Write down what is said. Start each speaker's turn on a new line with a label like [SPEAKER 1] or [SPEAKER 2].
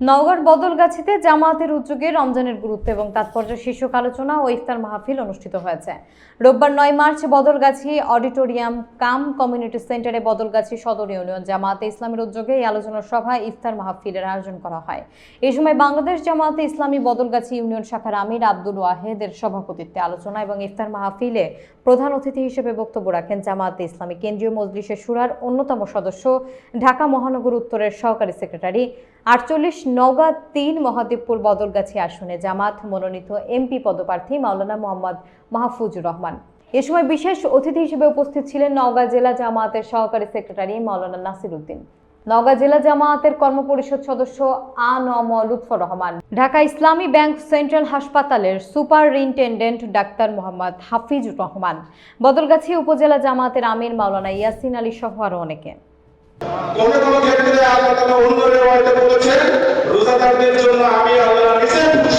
[SPEAKER 1] নওগাঁর বদলগাছিতে জামায়াতের উদ্যোগে রমজানের গুরুত্ব এবং তাৎপর্য শীর্ষক আলোচনা ও ইফতার মাহফিল অনুষ্ঠিত হয়েছে। রোববার নয় March Badalgachhi auditorium cum community সেন্টারে বদলগাছি সদর ইউনিয়ন জামায়াতে ইসলামের উদ্যোগে এই আলোচনা সভা ইফতার মাহফিলের আয়োজন করা হয়। এই সময় বাংলাদেশ জামায়াতে ইসলামী বদলগাছি ইউনিয়ন শাখার আমির আব্দুল ওয়াহেদের সভাপতিত্বে আলোচনা এবং ইফতার মাহফিলে প্রধান অতিথি হিসেবে বক্তব্য রাখেন জামায়াতে ইসলামী কেন্দ্রীয় মজলিসের সুরার অন্যতম সদস্য, ঢাকা মহানগর উত্তরের সহকারী সেক্রেটারি আটচল্লিশ নওগাঁ তিন মহাদেবপুর বদলগাছি আসনে জামাত মনোনীত এমপি পদপ্রার্থী মাওলানা মোহাম্মদ মাহফুজুর রহমান। এ সময় বিশেষ অতিথি হিসেবে উপস্থিত ছিলেন নওগাঁ জেলা জামায়াতের সহকারী সেক্রেটারি মাওলানা নাসির উদ্দিন। নওগাঁ জেলা জামায়াতের কর্মপরিষদ সদস্য আ নম লুৎফর রহমান। ঢাকা ইসলামী ব্যাংক সেন্ট্রাল হাসপাতালের সুপারিনটেন্ডেন্ট ডাক্তার মোহাম্মদ হাফিজুর রহমান। বদলগাছি উপজেলা জামায়াতের আমির মাওলানা ইয়াসিন আলী সহ আরও অনেকে।
[SPEAKER 2] কোন কোন ক্ষেত্রে আল্লাহ তালা অন্য রেওয়ায়তে বলেছেন রোজাদারদের জন্য আমি আল্লাহ নিজে